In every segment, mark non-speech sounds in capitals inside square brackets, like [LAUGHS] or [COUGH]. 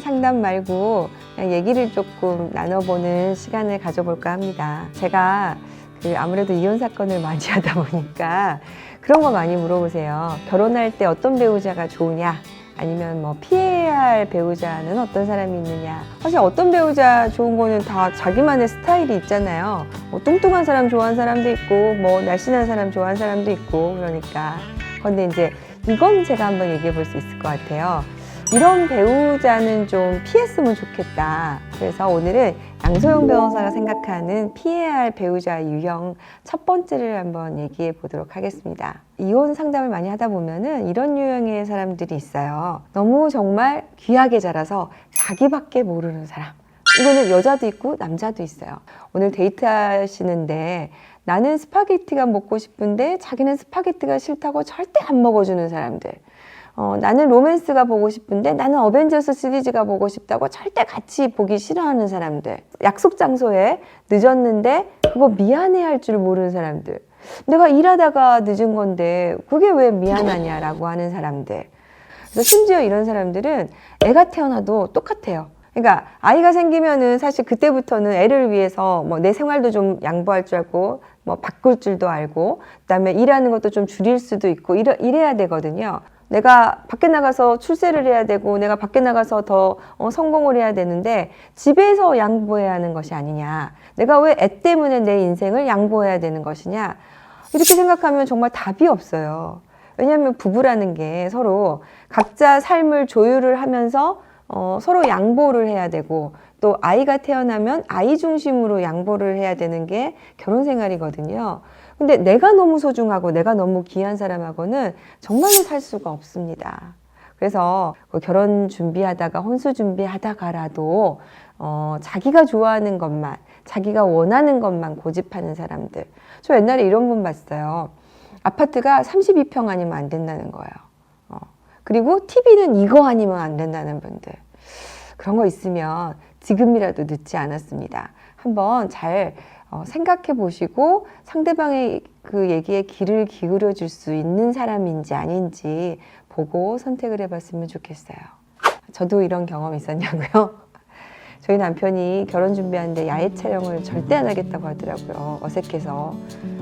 상담 말고 그냥 얘기를 조금 나눠보는 시간을 가져볼까 합니다. 제가 그 아무래도 이혼 사건을 많이 [LAUGHS] 하다 보니까 그런 거 많이 물어보세요. 결혼할 때 어떤 배우자가 좋으냐? 아니면 뭐 피해야 할 배우자는 어떤 사람이 있느냐. 사실 어떤 배우자 좋은 거는 다 자기만의 스타일이 있잖아요. 뭐 뚱뚱한 사람 좋아하는 사람도 있고, 뭐 날씬한 사람 좋아하는 사람도 있고, 그러니까. 근데 이제 이건 제가 한번 얘기해 볼 수 있을 것 같아요. 이런 배우자는 좀 피했으면 좋겠다. 그래서 오늘은 양소영 변호사가 생각하는 피해야 할 배우자 유형 첫 번째를 한번 얘기해 보도록 하겠습니다. 이혼 상담을 많이 하다 보면은 이런 유형의 사람들이 있어요. 너무 정말 귀하게 자라서 자기밖에 모르는 사람. 이거는 여자도 있고 남자도 있어요. 오늘 데이트 하시는데 나는 스파게티가 먹고 싶은데 자기는 스파게티가 싫다고 절대 안 먹어주는 사람들. 어, 나는 로맨스가 보고 싶은데 나는 어벤져스 시리즈가 보고 싶다고 절대 같이 보기 싫어하는 사람들. 약속 장소에 늦었는데 그거 미안해 할 줄 모르는 사람들. 내가 일하다가 늦은 건데 그게 왜 미안하냐라고 하는 사람들. 그래서 심지어 이런 사람들은 애가 태어나도 똑같아요. 그러니까 아이가 생기면은 사실 그때부터는 애를 위해서 뭐 내 생활도 좀 양보할 줄 알고 뭐 바꿀 줄도 알고 그다음에 일하는 것도 좀 줄일 수도 있고 이래, 이래야 되거든요. 내가 밖에 나가서 출세를 해야 되고 내가 밖에 나가서 더 어, 성공을 해야 되는데 집에서 양보해야 하는 것이 아니냐. 내가 왜 애 때문에 내 인생을 양보해야 되는 것이냐. 이렇게 생각하면 정말 답이 없어요. 왜냐하면 부부라는 게 서로 각자 삶을 조율을 하면서 어, 서로 양보를 해야 되고 또 아이가 태어나면 아이 중심으로 양보를 해야 되는 게 결혼 생활이거든요. 근데 내가 너무 소중하고 내가 너무 귀한 사람하고는 정말로 살 수가 없습니다. 그래서 그 결혼 준비하다가 혼수 준비하다가라도 어, 자기가 좋아하는 것만, 자기가 원하는 것만 고집하는 사람들. 저 옛날에 이런 분 봤어요. 아파트가 32평 아니면 안 된다는 거예요. 어. 그리고 TV는 이거 아니면 안 된다는 분들. 그런 거 있으면 지금이라도 늦지 않았습니다. 한번 잘 어, 생각해 보시고 상대방의 그 얘기에 귀를 기울여 줄 수 있는 사람인지 아닌지 보고 선택을 해 봤으면 좋겠어요. 저도 이런 경험 있었냐고요? [LAUGHS] 저희 남편이 결혼 준비하는데 야외 촬영을 절대 안 하겠다고 하더라고요. 어색해서.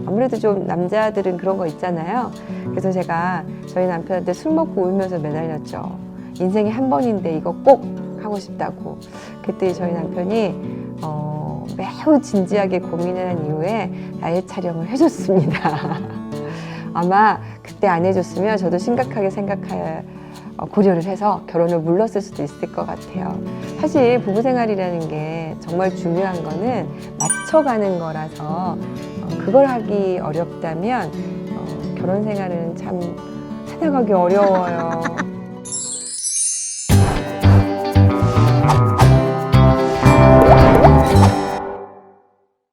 아무래도 좀 남자들은 그런 거 있잖아요. 그래서 제가 저희 남편한테 술 먹고 울면서 매달렸죠. 인생에 한 번인데 이거 꼭 하고 싶다고. 그때 저희 남편이 어, 매우 진지하게 고민을 한 이후에 야외 촬영을 해줬습니다. [LAUGHS] 아마 그때 안 해줬으면 저도 심각하게 생각할 어, 고려를 해서 결혼을 물렀을 수도 있을 것 같아요. 사실 부부 생활이라는 게 정말 중요한 거는 맞춰가는 거라서 어, 그걸 하기 어렵다면 어, 결혼 생활은 참 살아가기 어려워요. [LAUGHS]